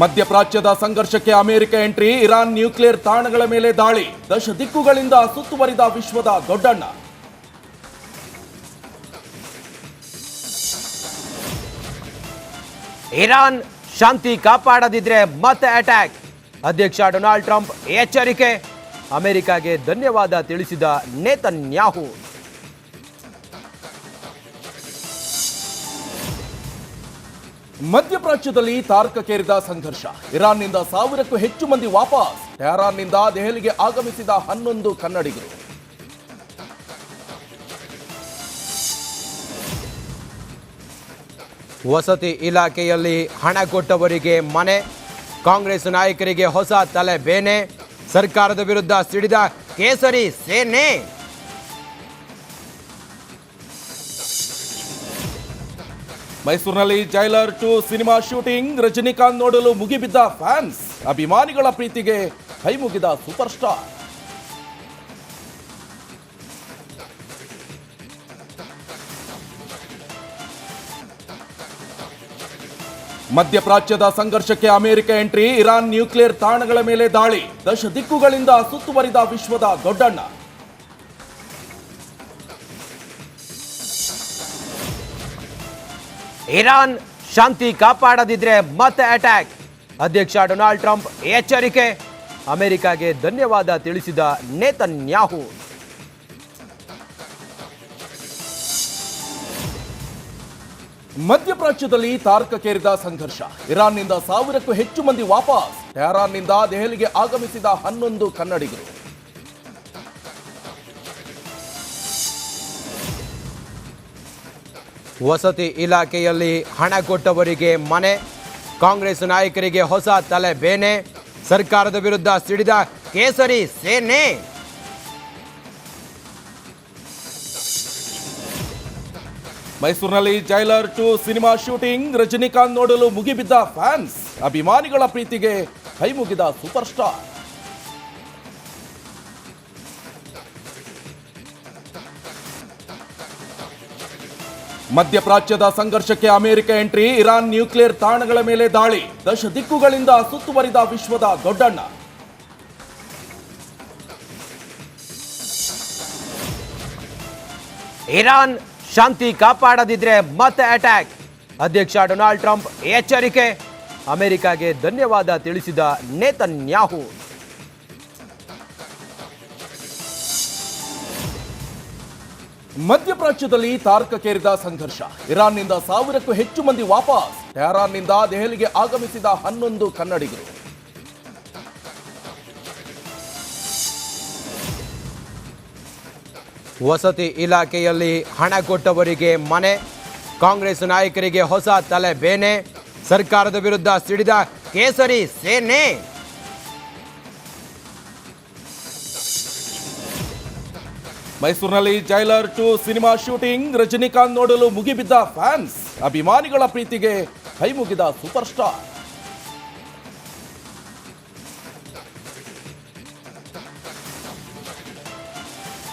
ಮಧ್ಯಪ್ರಾಚ್ಯದ ಸಂಘರ್ಷಕ್ಕೆ America entry, Iran nuclear ತಾಣಗಳ ಮೇಲೆ ದಾಳಿ ದಶ ದಿಕ್ಕುಗಳಿಂದ ಸುತ್ತುವರಿದ ವಿಶ್ವದ ದೊಡ್ಡಣ್ಣ. ಇರಾನ್ ಶಾಂತಿ ಕಾಪಾಡದಿದ್ರೆ ಮತ್ತೆ ಅಟ್ಯಾಕ್ ಅಧ್ಯಕ್ಷ ಡೊನಾಲ್ಡ್ ಟ್ರಂಪ್ ಎಚ್ಚರಿಕೆ. ಅಮೆರಿಕಾಗೆ ಧನ್ಯವಾದ ತಿಳಿಸಿದ ನೇತನ್ಯಾಹು. ಮಧ್ಯಪ್ರಾಚ್ಯದಲ್ಲಿ ತಾರಕಕ್ಕೇರಿದ ಸಂಘರ್ಷ. ಇರಾನ್ನಿಂದ ಸಾವಿರಕ್ಕೂ ಹೆಚ್ಚು ಮಂದಿ ವಾಪಸ್. ಟೆಹರಾನ್ನಿಂದ ದೆಹಲಿಗೆ ಆಗಮಿಸಿದ ಹನ್ನೊಂದು ಕನ್ನಡಿಗರು. ವಸತಿ ಇಲಾಖೆಯಲ್ಲಿ ಹಣ ಕೊಟ್ಟವರಿಗೆ ಮನೆ, ಕಾಂಗ್ರೆಸ್ ನಾಯಕರಿಗೆ ಹೊಸ ತಲೆ ಬೇನೆ, ಸರ್ಕಾರದ ವಿರುದ್ಧ ಸಿಡಿದ ಕೇಸರಿ ಸೇನೆ. ಮೈಸೂರಿನಲ್ಲಿ Jailer two cinema shooting Rajinikanth ನೋಡಲು ಮುಗಿಬಿದ್ದ ಫ್ಯಾನ್ಸ್, ಅಭಿಮಾನಿಗಳ ಪ್ರೀತಿಗೆ ಕೈ ಮುಗಿದ ಸೂಪರ್ ಸ್ಟಾರ್ ಮಧ್ಯಪ್ರಾಚ್ಯದ ಸಂಘರ್ಷಕ್ಕೆ ಅಮೆರಿಕ ಎಂಟ್ರಿ, ಇರಾನ್ ನ್ಯೂಕ್ಲಿಯರ್ ತಾಣಗಳ ಮೇಲೆ ದಾಳಿ ದಶ ದಿಕ್ಕುಗಳಿಂದ ಸುತ್ತುವರಿದ ವಿಶ್ವದ ದೊಡ್ಡಣ್ಣ. ಇರಾನ್ ಶಾಂತಿ ಕಾಪಾಡದಿದ್ರೆ ಮತ್ತೆ ಅಟ್ಯಾಕ್ ಅಧ್ಯಕ್ಷ ಡೊನಾಲ್ಡ್ ಟ್ರಂಪ್ ಎಚ್ಚರಿಕೆ. ಅಮೆರಿಕಾಗೆ ಧನ್ಯವಾದ ತಿಳಿಸಿದ ನೇತನ್ಯಾಹು. ಮಧ್ಯಪ್ರಾಚ್ಯದಲ್ಲಿ ತಾರಕಕ್ಕೇರಿದ ಸಂಘರ್ಷ. ಇರಾನ್ನಿಂದ ಸಾವಿರಕ್ಕೂ ಹೆಚ್ಚು ಮಂದಿ ವಾಪಸ್. ಟೆಹರಾನ್ನಿಂದ ದೆಹಲಿಗೆ ಆಗಮಿಸಿದ ಹನ್ನೊಂದು ಕನ್ನಡಿಗರು. ವಸತಿ ಇಲಾಖೆಯಲ್ಲಿ ಹಣ ಕೊಟ್ಟವರಿಗೆ ಮನೆ, ಕಾಂಗ್ರೆಸ್ ನಾಯಕರಿಗೆ ಹೊಸ ತಲೆ ಬೇನೆ ಸರ್ಕಾರದ ವಿರುದ್ಧ ಸಿಡಿದ ಕೇಸರಿ ಸೇನೆ. ಮೈಸೂರಿನಲ್ಲಿ Jailer two cinema shooting, Rajinikanth ನೋಡಲು ಮುಗಿಬಿದ್ದ ಫ್ಯಾನ್ಸ್. ಅಭಿಮಾನಿಗಳ ಪ್ರೀತಿಗೆ ಕೈ ಮುಗಿದ ಸೂಪರ್ ಸ್ಟಾರ್. ಮಧ್ಯಪ್ರಾಚ್ಯದ ಸಂಘರ್ಷಕ್ಕೆ ಅಮೆರಿಕ ಎಂಟ್ರಿ, ಇರಾನ್ ನ್ಯೂಕ್ಲಿಯರ್ ತಾಣಗಳ ಮೇಲೆ ದಾಳಿ ದಶ ದಿಕ್ಕುಗಳಿಂದ ಸುತ್ತುವರಿದ ವಿಶ್ವದ ದೊಡ್ಡಣ್ಣ. ಇರಾನ್ ಶಾಂತಿ ಕಾಪಾಡದಿದ್ರೆ ಮತ್ತೆ ಅಟ್ಯಾಕ್ ಅಧ್ಯಕ್ಷ ಡೊನಾಲ್ಡ್ ಟ್ರಂಪ್ ಎಚ್ಚರಿಕೆ. ಅಮೆರಿಕಾಗೆ ಧನ್ಯವಾದ ತಿಳಿಸಿದ ನೇತನ್ಯಾಹು. ಮಧ್ಯಪ್ರಾಚ್ಯದಲ್ಲಿ ತಾರಕಕ್ಕೇರಿದ ಸಂಘರ್ಷ. ಇರಾನ್ನಿಂದ ಸಾವಿರಕ್ಕೂ ಹೆಚ್ಚು ಮಂದಿ ವಾಪಸ್. ಟೆಹರಾನ್ನಿಂದ ದೆಹಲಿಗೆ ಆಗಮಿಸಿದ ಹನ್ನೊಂದು ಕನ್ನಡಿಗರು. ವಸತಿ ಇಲಾಖೆಯಲ್ಲಿ ಹಣ ಕೊಟ್ಟವರಿಗೆ ಮನೆ, ಕಾಂಗ್ರೆಸ್ ನಾಯಕರಿಗೆ ಹೊಸ ತಲೆ ಬೇನೆ, ಸರ್ಕಾರದ ವಿರುದ್ಧ ಸಿಡಿದ ಕೇಸರಿ ಸೇನೆ. ಮೈಸೂರಿನಲ್ಲಿ Jailer two cinema shooting Rajinikanth ನೋಡಲು ಮುಗಿಬಿದ್ದ ಫ್ಯಾನ್ಸ್, ಅಭಿಮಾನಿಗಳ ಪ್ರೀತಿಗೆ ಕೈ ಮುಗಿದ ಸೂಪರ್ ಸ್ಟಾರ್.